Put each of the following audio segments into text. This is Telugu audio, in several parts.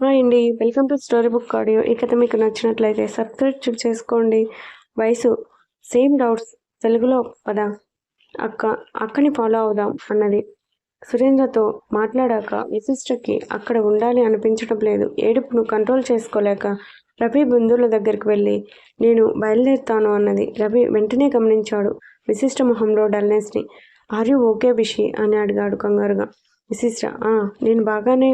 హాయ్ అండి. Welcome to story book audio. ఈ కథ మీకు నచ్చినట్లయితే సబ్స్క్రైబ్ చేసుకోండి. వయసు సేమ్ డౌట్స్ తెలుగులో పద. అక్క అక్కని ఫాలో అవుదాం అన్నది. సురేంద్రతో మాట్లాడాక విశిష్టకి అక్కడ ఉండాలి అనిపించడం లేదు. ఏడుపును కంట్రోల్ చేసుకోలేక రవి బంధువుల దగ్గరికి వెళ్ళి నేను బయలుదేరుతాను అన్నది. రవి వెంటనే గమనించాడు విశిష్ట మొహంలో డల్నెస్ని. ఆర్యు ఓకే బిషి అని అడిగాడు కంగారుగా. విశిష్ట నేను బాగానే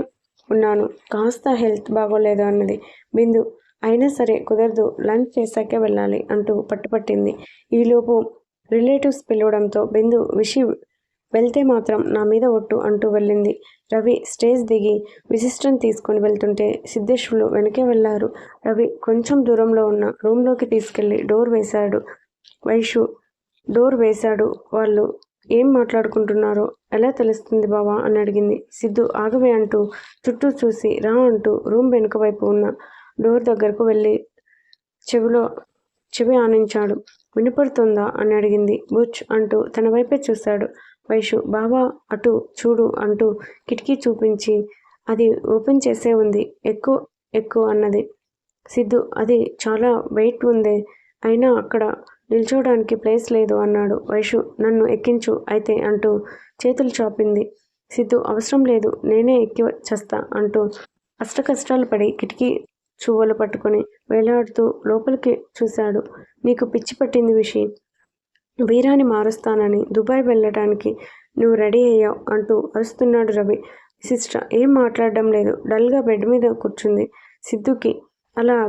ఉన్నాను. కాస్త హెల్త్ బాగోలేదు అన్నది. బిందు అయినా సరే కుదరదు లంచ్ చేశాకే వెళ్ళాలి అంటూ పట్టుపట్టింది. ఈలోపు రిలేటివ్స్ పిలవడంతో బిందు విషి వెళ్తే మాత్రం నా మీద ఒట్టు అంటూ వెళ్ళింది. రవి స్టేజ్ దిగి విశిష్టం తీసుకొని వెళ్తుంటే సిద్ధేశ్వరులు వెనకే వెళ్ళారు రవి కొంచెం దూరంలో ఉన్న రూమ్లోకి తీసుకెళ్ళి డోర్ వేశాడు. వైషు డోర్ వేశాడు వాళ్ళు ఏం మాట్లాడుకుంటున్నారో? ఎలా తెలుస్తుంది బావా? అని అడిగింది. సిద్ధు ఆగవే అంటూ చుట్టూ చూసి రా అంటూ రూమ్ వెనుక వైపు ఉన్న డోర్ దగ్గరకు వెళ్ళి చెవిలో చెవి ఆనించాడు. వినపడుతుందా? అని అడిగింది. బుచ్ అంటూ తన వైపే చూశాడు. వైషు బావా అటు చూడు అంటూ కిటికీ చూపించి అది ఓపెన్ చేసే ఉంది. ఎక్కువ ఎక్కువ అన్నది. సిద్ధు అది చాలా వెయిట్ ఉంది. అయినా అక్కడ నిల్చోడానికి ప్లేస్ లేదు అన్నాడు వైషు. నన్ను ఎక్కించు అయితే అంటూ చేతులు చాపింది. సిద్ధు అవసరం లేదు నేనే ఎక్కి చేస్తా అంటూ అష్టకష్టాలు పడి కిటికీ చువ్వలు పట్టుకొని వేలాడుతూ లోపలికి చూశాడు. నీకు పిచ్చి పట్టింది విషి. వీరాన్ని మారుస్తానని దుబాయ్ వెళ్ళటానికి నువ్వు రెడీ అయ్యావు అంటూ అరుస్తున్నాడు రవి. సిస్టర్ ఏం మాట్లాడడం లేదు. డల్గా బెడ్ మీద కూర్చుంది. సిద్ధుకి అలా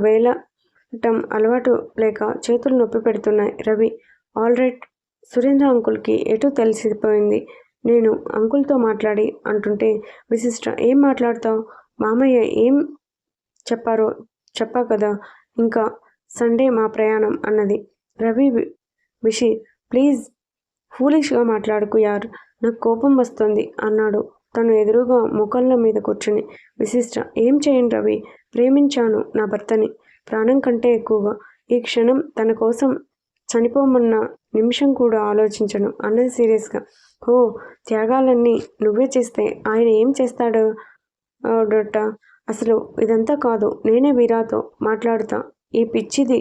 వేలటం అలవాటు లేక చేతులు నొప్పి పెడుతున్నాయి. రవి ఆల్ రైట్ సురేంద్ర అంకుల్కి ఎటు తెలిసిపోయింది? నేను అంకుల్తో మాట్లాడి అంటుంటే విశిష్ట ఏం మాట్లాడతావు? మామయ్య ఏం చెప్పారో చెప్పా కదా ఇంకా సండే మా ప్రయాణం అన్నది. రవి విషి ప్లీజ్ ఫూలిష్గా మాట్లాడుకు యార్ నాకు కోపం వస్తుంది అన్నాడు. తను ఎదురుగా ముఖంల మీద కూర్చుని విశిష్ట ఏం చేయండి రవి? ప్రేమించాను నా భర్తని. ప్రాణం కంటే ఎక్కువగా. ఈ క్షణం తన కోసం చనిపోమన్న నిమిషం కూడా ఆలోచించను అన్నది సీరియస్గా. ఓ త్యాగాలన్నీ నువ్వే చేస్తే ఆయన ఏం చేస్తాడు? డొట్ట అసలు ఇదంతా కాదు. నేనే వీరాతో మాట్లాడుతా. ఈ పిచ్చిది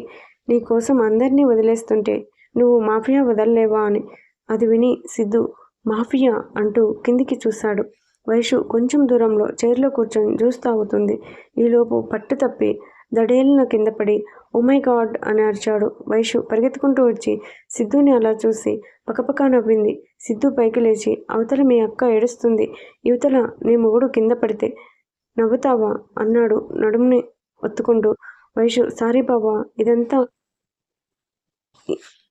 నీ కోసం అందరినీ వదిలేస్తుంటే నువ్వు మాఫియా వదలలేవా అని. అది విని సిద్ధు మాఫియా అంటూ కిందికి చూశాడు వైషు కొంచెం దూరంలో చైర్లో కూర్చొని జ్యూస్ తాగుతుంది ఈలోపు పట్టు తప్పి దడేలిన కింద పడి ఉమై గాడ్ అని అరిచాడు. వైషు పరిగెత్తుకుంటూ వచ్చి సిద్ధుని అలా చూసి పక్కపక్క నవ్వింది. సిద్ధు పైకి లేచి అవతల మీ అక్క ఏడుస్తుంది. యువతల నీ మొగుడు కింద పడితే నవ్వుతావా? అన్నాడు నడుముని ఒత్తుకుంటూ. వైషు సారీ బాబా ఇదంతా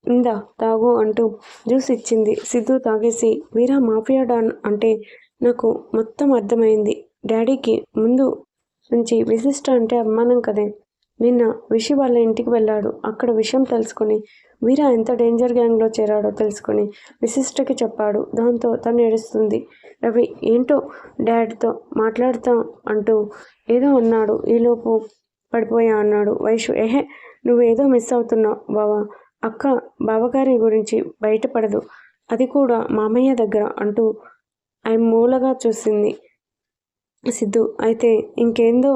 ఇందా తాగు అంటూ జ్యూస్ ఇచ్చింది. సిద్ధు తాగేసి వీరా మాఫియా డాన్ అంటే నాకు మొత్తం అర్థమైంది. డాడీకి ముందు నుంచి విశిష్ట అంటే అభిమానం కదే. నిన్న విషి వాళ్ళ ఇంటికి వెళ్ళాడు. అక్కడ విషయం తెలుసుకొని వీరా ఎంత డేంజర్ గ్యాంగ్లో చేరాడో తెలుసుకొని విశిష్టకి చెప్పాడు. దాంతో తను ఏడుస్తుంది. రవి ఏంటో డాడ్తో మాట్లాడుతా అంటూ ఏదో అన్నాడు. ఈలోపు పడిపోయా అన్నాడు వైషు. ఏహే నువ్వేదో మిస్ అవుతున్నావు బావా. అక్క బావగారి గురించి బయటపడదు. అది కూడా మామయ్య దగ్గర అంటూ ఆయన మూలగా చూసింది. సిద్ధు. అయితే ఇంకేందో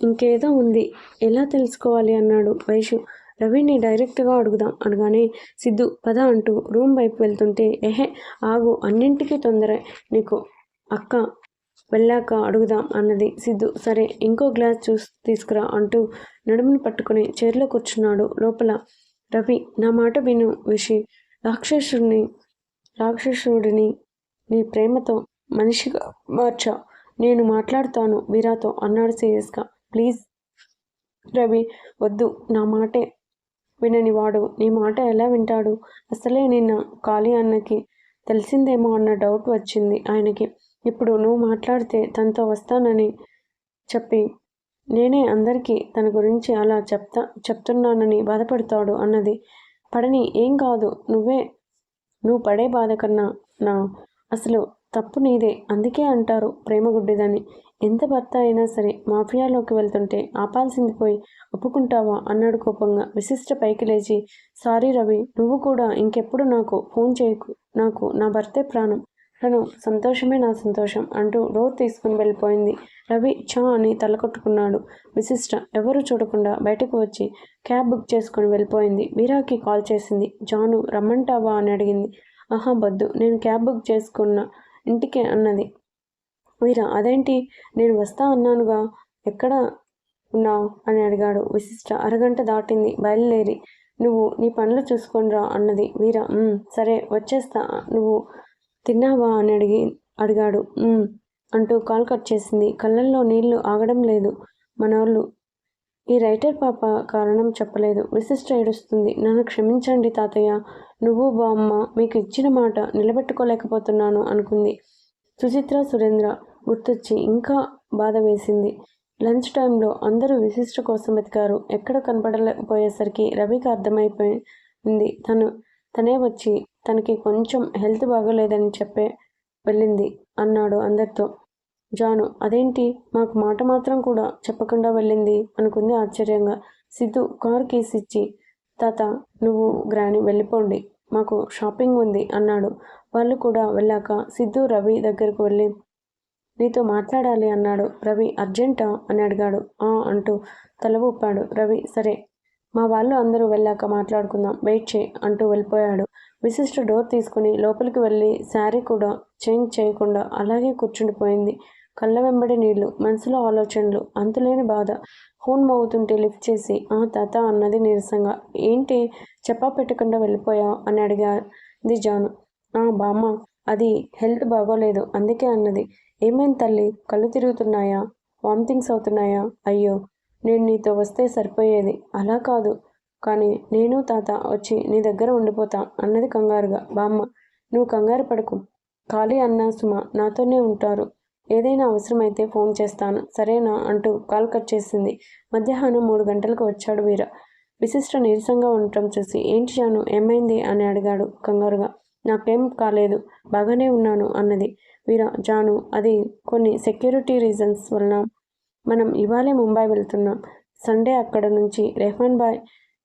ఇంకేదో ఉంది. ఎలా తెలుసుకోవాలి అన్నాడు వైషు. రవిని డైరెక్ట్గా అడుగుదాం అనగానే సిద్ధు పద అంటూ రూమ్ వైపు వెళ్తుంటే ఎహే ఆగు అన్నింటికీ తొందర. నీకు అక్క వెళ్ళాక అడుగుదాం అన్నది సిద్ధు. సరే ఇంకో గ్లాస్ జ్యూస్ తీసుకురా అంటూ నడుమును పట్టుకుని చైర్లో కూర్చున్నాడు లోపల రవి. నా మాట విను విషి. రాక్షసుడిని రాక్షసుడిని నీ ప్రేమతో మనిషిగా మార్చా. నేను మాట్లాడుతాను వీరాతో అన్నాడు సీరియస్గా. ప్లీజ్ రవి వద్దు నా మాటే వినని వాడు. నీ మాట ఎలా వింటాడు? అసలే నిన్న కాళీ అన్నకి తెలిసిందేమో అన్న డౌట్ వచ్చింది ఆయనకి. ఇప్పుడు నువ్వు మాట్లాడితే తనతో వస్తానని చెప్పి నేనే అందరికీ తన గురించి అలా చెప్తా చెప్తున్నానని బాధపడతాడు అన్నది. పడని ఏం కాదు నువ్వే నువ్వు పడే బాధ కన్నా నా అసలు తప్పు నీదే అందుకే అంటారు ప్రేమ గుడ్డిదని ఎంత భర్త అయినా సరే మాఫియాలోకి వెళ్తుంటే ఆపాల్సింది పోయి ఒప్పుకుంటావా అన్నాడు కోపంగా. విశిష్ట పైకి లేచి సారీ రవి నువ్వు కూడా ఇంకెప్పుడు నాకు ఫోన్ చేయకు నాకు నా భర్తే ప్రాణం. తను సంతోషమే నా సంతోషం అంటూ డోర్ తీసుకుని వెళ్ళిపోయింది. రవి చా అని తల కొట్టుకున్నాడు విశిష్ట ఎవరు చూడకుండా బయటకు వచ్చి క్యాబ్ బుక్ చేసుకుని వెళ్ళిపోయింది. వీరాకి కాల్ చేసింది. జాను రమ్మంటావా? అని అడిగింది. ఆహా వద్దు నేను క్యాబ్ బుక్ చేసుకున్న ఇంటికే అన్నది. వీరా అదేంటి? నేను వస్తా అన్నానుగా. ఎక్కడ ఉన్నావు? అని అడిగాడు. విశిష్ట అరగంట దాటింది. బయలుదేరి నువ్వు నీ పనులు చూసుకొనిరా అన్నది. వీర సరే వచ్చేస్తా. నువ్వు తిన్నావా? అని అడిగి అడిగాడు. అంటూ కాల్ కట్ చేసింది. కళ్ళల్లో నీళ్ళు ఆగడం లేదు. మనోళ్ళు ఈ రైటర్ పాప కారణం చెప్పలేదు. విశిష్ట ఏడుస్తుంది. నన్ను క్షమించండి తాతయ్య. నువ్వు బామ్మ మీకు ఇచ్చిన మాట నిలబెట్టుకోలేకపోతున్నాను అనుకుంది. సుచిత్ర సురేంద్ర గుర్తొచ్చి ఇంకా బాధ వేసింది. లంచ్ టైంలో అందరూ విశిష్ట కోసం వెతికారు. ఎక్కడ కనపడలేకపోయేసరికి రవికి అర్థమైపోయింది. తను తనే వచ్చి తనకి కొంచెం హెల్త్ బాగోలేదని చెప్పే వెళ్ళింది అన్నాడు అందరితో. జాను అదేంటి? మాకు మాట మాత్రం కూడా చెప్పకుండా వెళ్ళింది అనుకుంది ఆశ్చర్యంగా. సిద్ధు కార్ కీస్ ఇచ్చి తాత నువ్వు గ్రాని వెళ్ళిపోండి. మాకు షాపింగ్ ఉంది అన్నాడు. వాళ్ళు కూడా వెళ్ళాక సిద్ధు రవి దగ్గరకు వెళ్ళి నీతో మాట్లాడాలి అన్నాడు. రవి అర్జెంటా? అని అడిగాడు. ఆ అంటూ తల ఊపాడు. రవి సరే. మా వాళ్ళు అందరూ వెళ్ళాక మాట్లాడుకుందాం. వెయిట్ చేయి అంటూ వెళ్ళిపోయాడు. విశిష్ట డోర్ తీసుకుని లోపలికి వెళ్ళి శారీ కూడా చేంజ్ చేయకుండా అలాగే కూర్చుండిపోయింది. కళ్ళ వెంబడి నీళ్ళు మనసులో ఆలోచనలు అంతులేని బాధ. ఫోన్ మోగుతుంటే లిఫ్ట్ చేసి ఆ తాత అన్నది నీరసంగా ఏంటి? చెప్పా పెట్టకుండా వెళ్ళిపోయావు? అని అడిగాది జాను. ఆ బామ్మ అది హెల్త్ బాగోలేదు అందుకే అన్నది. ఏమైంది తల్లి? కళ్ళు తిరుగుతున్నాయా? వామిటింగ్స్ అవుతున్నాయా? అయ్యో నేను నీతో వస్తే సరిపోయేది. అలా కాదు. కానీ నేను తాత వచ్చి నీ దగ్గర ఉండిపోతా అన్నది కంగారుగా. బామ్మ నువ్వు కంగారు పడకు. ఖాళీ అన్న సుమ నాతోనే ఉంటారు. ఏదైనా అవసరమైతే ఫోన్ చేస్తాను. సరేనా? అంటూ కాల్ కట్ చేసింది. మధ్యాహ్నం మూడు గంటలకు వచ్చాడు వీర విశిష్ట నీరసంగా ఉండటం చూసి ఏంటి జాను? ఏమైంది? అని అడిగాడు కంగారుగా. నాకేం కాలేదు. బాగానే ఉన్నాను అన్నది. వీర జాను అది కొన్ని సెక్యూరిటీ రీజన్స్ వలన మనం ఇవాళే ముంబై వెళ్తున్నాం. సండే అక్కడ నుంచి రెహమాన్ బాయ్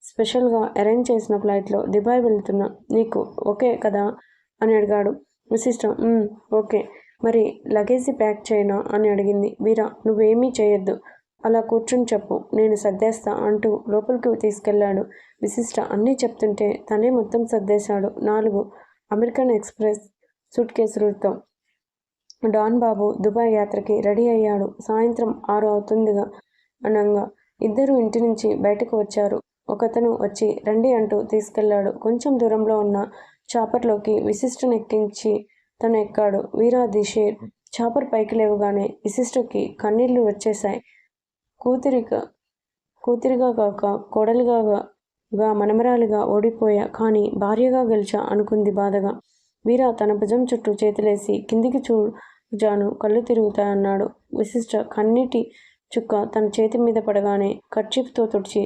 స్పెషల్గా అరేంజ్ చేసిన ఫ్లైట్లో దుబాయ్ వెళ్తున్నాం. నీకు ఓకే కదా? అని అడిగాడు. విశిష్టం. ఓకే. మరి లగేజీ ప్యాక్ చేయనా? అని అడిగింది. వీరా నువ్వేమీ చేయొద్దు. అలా కూర్చుని చెప్పు. నేను సర్దేస్తా అంటూ లోపలికి తీసుకెళ్ళాడు విశిష్ట అన్నీ చెప్తుంటే తనే మొత్తం సర్దేశాడు. నాలుగు. అమెరికన్ ఎక్స్ప్రెస్ సూట్ కేసులతో. డాన్ బాబు దుబాయ్ యాత్రకి రెడీ అయ్యాడు. సాయంత్రం ఆరు అవుతుందిగా అనంగా. ఇద్దరు ఇంటి నుంచి బయటకు వచ్చారు. ఒకతను వచ్చి రండి అంటూ తీసుకెళ్ళాడు కొంచెం దూరంలో ఉన్న చాపర్లోకి విశిష్టనెక్కించి తను ఎక్కాడు. వీరా దిషేర్ చాపర్ పైకి లేవగానే విశిష్టకి కన్నీళ్ళు వచ్చేశాయి. కూతురిగా కూతురిగా కాక కోడలిగా మనమరాలిగా ఓడిపోయా. కానీ భార్యగా గెలిచా అనుకుంది బాధగా. వీరా తన భుజం చుట్టూ చేతులేసి కిందికి చూజాను కళ్ళు తిరుగుతాయన్నాడు. విశిష్ట కన్నీటి చుక్క తన చేతి మీద పడగానే కర్చీఫ్తో తుడిచి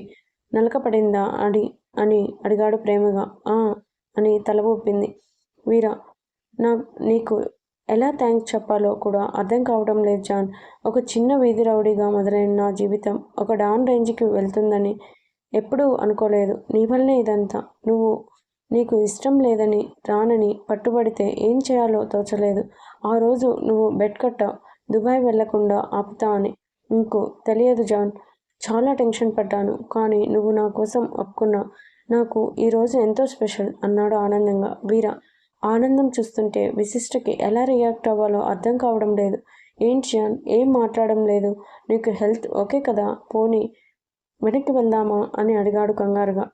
నలకపడిందా అడి అని అడిగాడు ప్రేమగా. ఆ అని తల ఊపింది. వీరా నా నీకు ఎలా థ్యాంక్స్ చెప్పాలో కూడా అర్థం కావడం లేదు జాన్. ఒక చిన్న వీధి రౌడీగా మొదలైన నా జీవితం ఒక డాన్ రేంజ్కి వెళ్తుందని ఎప్పుడూ అనుకోలేదు. నీ వల్లనే ఇదంతా. నువ్వు నీకు ఇష్టం లేదని రానని పట్టుబడితే ఏం చేయాలో తోచలేదు. ఆ రోజు నువ్వు బెడ్ కట్టావు దుబాయ్ వెళ్ళకుండా ఆపుతా అని ఇంకో తెలియదు జాన్. చాలా టెన్షన్ పడ్డాను. కానీ నువ్వు నా కోసం ఒప్పుకున్నావు నాకు ఈరోజు ఎంతో స్పెషల్ అన్నాడు ఆనందంగా. వీర ఆనందం చూస్తుంటే విశిష్టకి ఎలా రియాక్ట్ అవ్వాలో అర్థం కావడం లేదు. ఏంటి జాన్ ఏం మాట్లాడడం లేదు? నీకు హెల్త్ ఓకే కదా? పోనీ వెనక్కి వెళ్దామా? అని అడిగాడు కంగారుగా.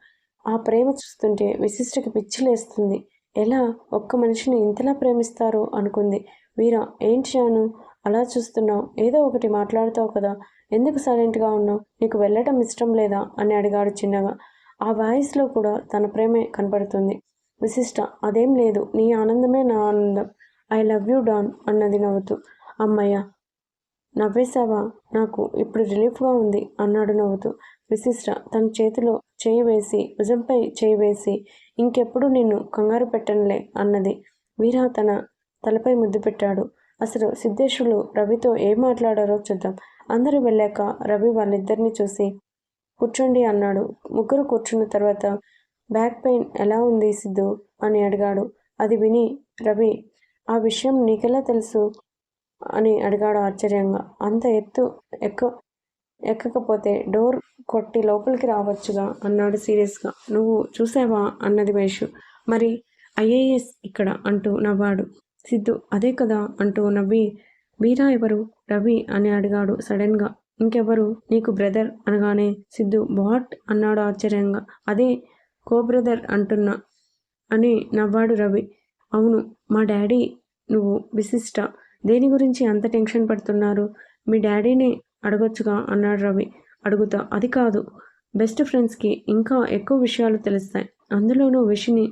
ఆ ప్రేమ చూస్తుంటే విశిష్టకి పిచ్చిలేస్తుంది ఎలా? ఒక్క మనిషిని ఇంతలా ప్రేమిస్తారు? అనుకుంది. వీరా ఏంటి జాను అలా చూస్తున్నావు. ఏదో ఒకటి మాట్లాడతావు కదా? ఎందుకు సైలెంట్గా ఉన్నావు? నీకు వెళ్ళటం ఇష్టం లేదా? అని అడిగాడు చిన్నగా. ఆ వాయిస్లో కూడా తన ప్రేమే కనపడుతుంది. విశిష్ట. అదేం లేదు. నీ ఆనందమే నా ఆనందం. ఐ లవ్ యూ డాన్ అన్నది నవ్వుతూ. అమ్మయ్య! నవ్వేశావా? నాకు ఇప్పుడు రిలీఫ్గా ఉంది అన్నాడు నవ్వుతూ. విశిష్ట! తన చేతిలో చేయి వేసి భుజంపై చేయి వేసి ఇంకెప్పుడు నిన్ను కంగారు పెట్టనులే అన్నది. వీరా తన తలపై ముద్దు పెట్టాడు. అసలు సిద్ధేశ్వరుడు రవితో ఏం మాట్లాడారో చూద్దాం. అందరూ వెళ్ళాక రవి వాళ్ళిద్దరిని చూసి కూర్చోండి అన్నాడు. ముగ్గురు కూర్చున్న తర్వాత బ్యాక్ పెయిన్ ఎలా ఉంది సిద్ధు? అని అడిగాడు. అది విని రవి ఆ విషయం నీకెలా తెలుసు? అని అడిగాడు ఆశ్చర్యంగా. అంత ఎత్తు ఎక్క ఎక్కకపోతే డోర్ కొట్టి లోపలికి రావచ్చుగా? అన్నాడు సీరియస్గా. నువ్వు చూసావా? అన్నది వైషు. మరి ఐఏఎస్ ఇక్కడ? అంటూ నవ్వాడు. సిద్ధు అదే కదా? అంటూ నవ్వి వీరా ఎవరు? రవి అని అడిగాడు సడన్గా. ఇంకెవరు? నీకు బ్రదర్ అనగానే సిద్ధు వాట్? అన్నాడు ఆశ్చర్యంగా. అదే కో బ్రదర్ అంటున్నా అని నవ్వాడు రవి. అవును మా డాడీ నువ్వు విశిష్ట. దేని గురించి అంత టెన్షన్ పడుతున్నారు? మీ డాడీని అడగొచ్చుగా అన్నాడు రవి. అడుగుతా అది కాదు. బెస్ట్ ఫ్రెండ్స్కి ఇంకా ఎక్కువ విషయాలు తెలుస్తాయి. అందులోనూ విషిని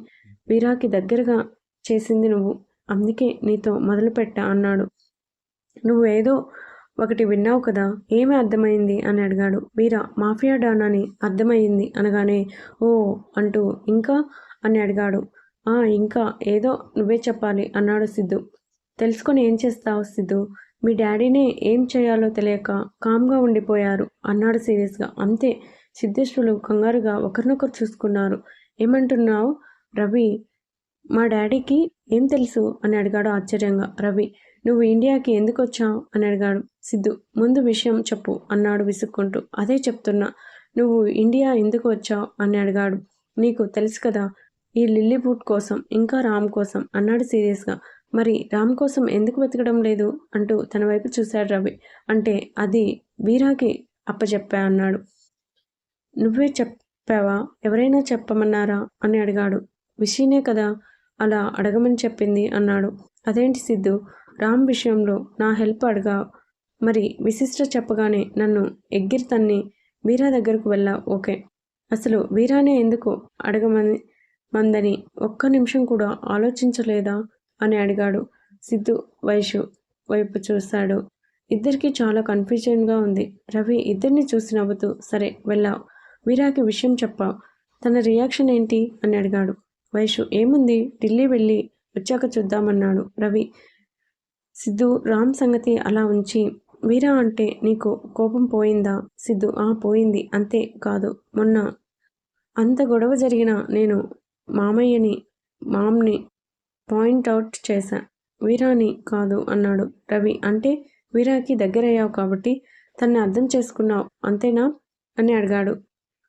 వీరాకి దగ్గరగా చేసింది నువ్వు. అందుకే నీతో మొదలుపెట్టా అన్నాడు. నువ్వు ఏదో ఒకటి విన్నావు కదా? ఏమి అర్థమైంది? అని అడిగాడు. వీరా మాఫియా డాన్ అని అర్థమైంది అనగానే ఓ అంటూ ఇంకా? అని అడిగాడు. ఆ ఇంకా ఏదో నువ్వే చెప్పాలి అన్నాడు సిద్ధు. తెలుసుకొని ఏం చేస్తావు సిద్ధు? మీ డాడీనే ఏం చేయాలో తెలియక కామ్గా ఉండిపోయారు అన్నాడు సీరియస్గా. అంతే సిద్ధేశ్వరులు కంగారుగా ఒకరినొకరు చూసుకున్నారు. ఏమంటున్నావు? రవి మా డాడీకి ఏం తెలుసు? అని అడిగాడు ఆశ్చర్యంగా. రవి నువ్వు ఇండియాకి ఎందుకు వచ్చావు అని అడిగాడు. సిద్ధు ముందు విషయం చెప్పు అన్నాడు విసుక్కుంటూ. అదే చెప్తున్నా. నువ్వు ఇండియా ఎందుకు వచ్చావు? అని అడిగాడు. నీకు తెలుసు కదా ఈ లిల్లీ బూట్ కోసం ఇంకా రామ్ కోసం అన్నాడు సీరియస్గా. మరి రామ్ కోసం ఎందుకు వెతకడం లేదు? అంటూ తన వైపు చూశాడు రవి. అంటే అది వీరాకి అప్పచెప్పా అన్నాడు. నువ్వే చెప్పావా? ఎవరైనా చెప్పమన్నారా? అని అడిగాడు. విషయనే కదా అలా అడగమని చెప్పింది అన్నాడు. అదేంటి సిద్ధు? రామ్ విషయంలో నా హెల్ప్ అడగా మరి విశిష్ట చెప్పగానే నన్ను ఎగ్గిరి తన్ని వీరా దగ్గరకు వెళ్ళా ఓకే. అసలు వీరానే ఎందుకు అడగమని మందని ఒక్క నిమిషం కూడా ఆలోచించలేదా అని అడిగాడు సిద్ధు వైషు వైపు చూశాడు ఇద్దరికీ చాలా కన్ఫ్యూజన్గా ఉంది. రవి ఇద్దరిని చూసి నవ్వుతూ సరే వెళ్ళావు వీరాకి విషయం చెప్పావు తన రియాక్షన్ ఏంటి అని అడిగాడు. వైషు ఏముంది? ఢిల్లీ వెళ్ళి వచ్చాక చూద్దామన్నాడు రవి. సిద్ధు రామ్ సంగతి అలా ఉంచి వీరా అంటే నీకు కోపం పోయిందా? సిద్ధు ఆ పోయింది. అంతే కాదు. మొన్న అంత గొడవ జరిగిన నేను మామయ్యని మామ్ని పాయింట్అవుట్ చేశా. వీరాని కాదు అన్నాడు రవి. అంటే వీరాకి దగ్గరయ్యావు కాబట్టి తన్ని అర్థం చేసుకున్నావు అంతేనా? అని అడిగాడు.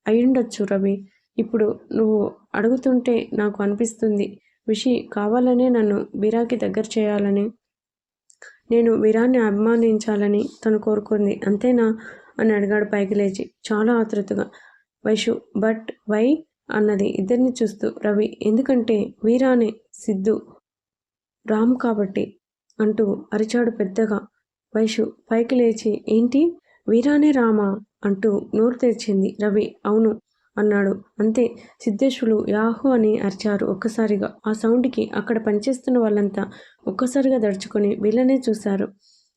అయ్యుండొచ్చు రవి. ఇప్పుడు నువ్వు అడుగుతుంటే నాకు అనిపిస్తుంది. విషి కావాలనే నన్ను వీరాకి దగ్గర చేయాలని నేను వీరాన్ని అభిమానించాలని తను కోరుకుంది. అంతేనా? అని అడిగాడు పైకి లేచి. చాలా ఆతృతగా వైషు బట్ వై? అన్నది ఇద్దరిని చూస్తూ. రవి ఎందుకంటే వీరానే సిద్ధు? రామ్ కాబట్టి అంటూ అరిచాడు పెద్దగా. వైషు పైకి లేచి ఏంటి? వీరానే రామా? అంటూ నోరు తెరిచింది రవి. అవును అన్నాడు. అంతే సిద్ధేశ్వరులు యాహు అని అరిచారు ఒక్కసారిగా. ఆ సౌండ్కి అక్కడ పనిచేస్తున్న వాళ్ళంతా ఒక్కసారిగా దడుచుకొని వీళ్ళనే చూశారు.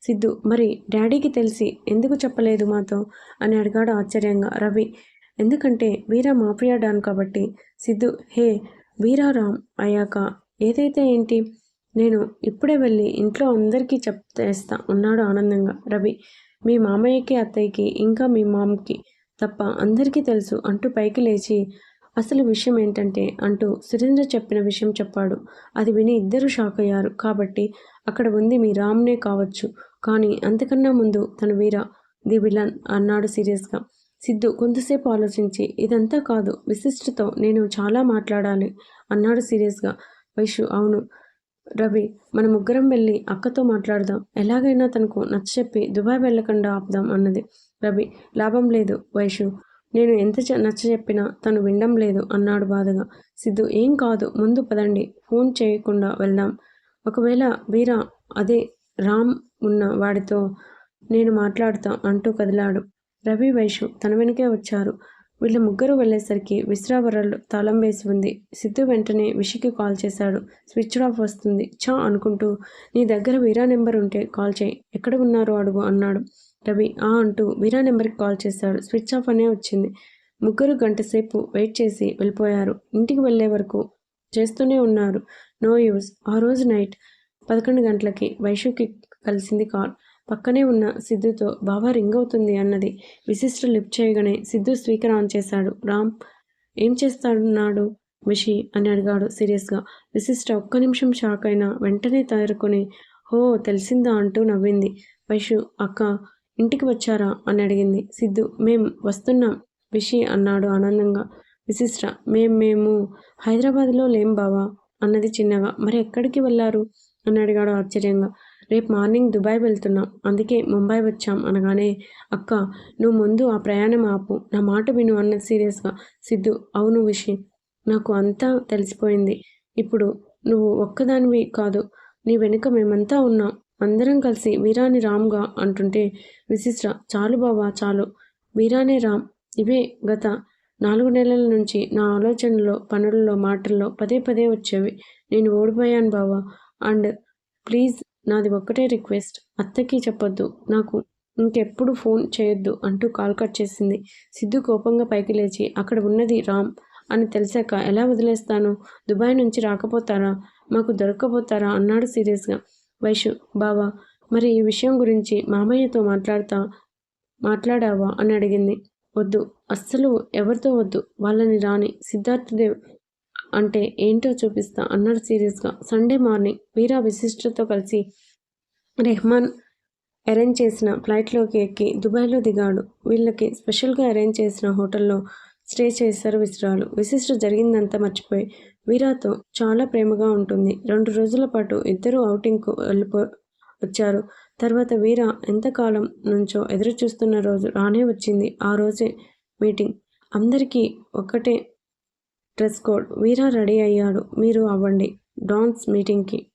సిద్ధు మరి డాడీకి తెలిసి ఎందుకు చెప్పలేదు మాతో? అని అడిగాడు ఆశ్చర్యంగా రవి. ఎందుకంటే వీరా మాఫియా డాన్ కాబట్టి. సిద్ధు హే వీరారాం అయ్యాక ఏదైతే ఏంటి? నేను ఇప్పుడే వెళ్ళి ఇంట్లో అందరికీ చెప్తేస్తా ఉన్నాడు ఆనందంగా రవి. మీ మామయ్యకి అత్తయ్యకి ఇంకా మీ మామకి తప్ప అందరికీ తెలుసు అంటూ పైకి లేచి అసలు విషయం ఏంటంటే అంటూ సురేంద్ర చెప్పిన విషయం చెప్పాడు. అది విని ఇద్దరు షాక్ అయ్యారు. కాబట్టి అక్కడ ఉంది మీ రామ్నే కావచ్చు. కానీ అంతకన్నా ముందు తన వీర ది విలన్ అన్నాడు సీరియస్గా. సిద్ధు కొంతసేపు ఆలోచించి ఇదంతా కాదు విశిష్టతో నేను చాలా మాట్లాడాలి అన్నాడు సీరియస్గా. వైషు అవును. రవి మన ముగ్గురం వెళ్ళి అక్కతో మాట్లాడదాం. ఎలాగైనా తనకు నచ్చ చెప్పి దుబాయ్ వెళ్ళకుండా ఆపుదాం అన్నది. రవి లాభం లేదు వైషు నేను ఎంత నచ్చ చెప్పినా తను వినడం లేదు అన్నాడు బాధగా. సిద్ధు ఏం కాదు. ముందు పదండి. ఫోన్ చేయకుండా వెళ్దాం. ఒకవేళ వీరా అదే రామ్ ఉన్న వాడితో నేను మాట్లాడతా అంటూ కదిలాడు. రవి వైషు తన వెనుకే వచ్చారు. వీళ్ళ ముగ్గురు వెళ్ళేసరికి విశ్రావరలు తాళం వేసి ఉంది. సిద్ధు వెంటనే విషికి కాల్ చేశాడు. స్విచ్ ఆఫ్ వస్తుంది. చా అనుకుంటూ నీ దగ్గర వీరా నెంబర్ ఉంటే కాల్ చేయి. ఎక్కడ ఉన్నారో అడుగు అన్నాడు. రవి ఆ అంటూ మీరా నెంబర్కి కాల్ చేశాడు. స్విచ్ ఆఫ్ అనే వచ్చింది. ముగ్గురు గంట సేపు వెయిట్ చేసి వెళ్ళిపోయారు. ఇంటికి వెళ్ళే వరకు చేస్తూనే ఉన్నారు. No use. ఆ రోజు నైట్ పదకొండు గంటలకి వైషుకి కలిసింది కాల్. పక్కనే ఉన్న సిద్ధుతో బాబా రింగ్ అవుతుంది అన్నది. విశిష్ట లిఫ్ట్ చేయగానే సిద్ధు స్పీకర్ ఆన్ చేశాడు. రామ్ ఏం చేస్తాడున్నాడు విషి? అని అడిగాడు సీరియస్గా. విశిష్ట ఒక్క నిమిషం షాక్ అయినా వెంటనే తేరుకొని హో తెలిసిందా? అంటూ నవ్వింది. వైషు అక్క ఇంటికి వచ్చారా? అని అడిగింది. సిద్ధు మేం వస్తున్నాం. విషి అన్నాడు ఆనందంగా. విశిష్ట మేం మేము హైదరాబాద్లో లేం బావా? అన్నది చిన్నగా. మరి ఎక్కడికి వెళ్ళారు? అని అడిగాడు ఆశ్చర్యంగా. రేపు మార్నింగ్ దుబాయ్ వెళ్తున్నాం. అందుకే ముంబై వచ్చాం అనగానే అక్క నువ్వు ముందు ఆ ప్రయాణం ఆపు. నా మాట విను అన్నది సీరియస్గా. సిద్ధు అవును విషి నాకు అంతా తెలిసిపోయింది. ఇప్పుడు నువ్వు ఒక్కదానివి కాదు నీ వెనుక మేమంతా ఉన్నాం. అందరం కలిసి వీరాని రామ్గా అంటుంటే విశిష్ట చాలు బావా చాలు. వీరానే రామ్. ఇవే గత నాలుగు నెలల నుంచి నా ఆలోచనలో పనుల్లో మాటల్లో పదే పదే వచ్చేవి. నేను ఓడిపోయాను బావా. అండ్ ప్లీజ్ నాది ఒక్కటే రిక్వెస్ట్. అత్తకి చెప్పొద్దు. నాకు ఇంకెప్పుడు ఫోన్ చేయొద్దు అంటూ కాల్ కట్ చేసింది. సిద్ధు కోపంగా పైకి లేచి అక్కడ ఉన్నది రామ్ అని తెలిసాక ఎలా వదిలేస్తాను? దుబాయ్ నుంచి రాకపోతారా? మాకు దొరకకపోతారా అన్నాడు సీరియస్గా. వైషు బావా మరి ఈ విషయం గురించి మామయ్యతో మాట్లాడతా మాట్లాడావా అని అడిగింది. వద్దు అస్సలు ఎవరితో వద్దు వాళ్ళని రాని సిద్ధార్థదేవ్ అంటే ఏంటో చూపిస్తా అన్నాడు సీరియస్గా. సండే మార్నింగ్ వీరా విశిష్టతో కలిసి రెహమాన్ అరేంజ్ చేసిన ఫ్లైట్లోకి ఎక్కి దుబాయ్లో దిగాడు. వీళ్ళకి స్పెషల్గా అరేంజ్ చేసిన హోటల్లో స్టే చేశారు విసిరాలు విశిష్ట జరిగిందంతా మర్చిపోయి వీరాతో చాలా ప్రేమగా ఉంటుంది. రెండు రోజుల పాటు ఇద్దరు ఔటింగ్కు వెళ్ళిపో వచ్చారు. తర్వాత వీర ఎంతకాలం నుంచో ఎదురు చూస్తున్న రోజు రానే వచ్చింది. ఆ రోజే మీటింగ్. అందరికీ ఒకటే డ్రెస్ కోడ్. వీరా రెడీ అయ్యాడు. మీరు అవ్వండి. డాన్స్ మీటింగ్కి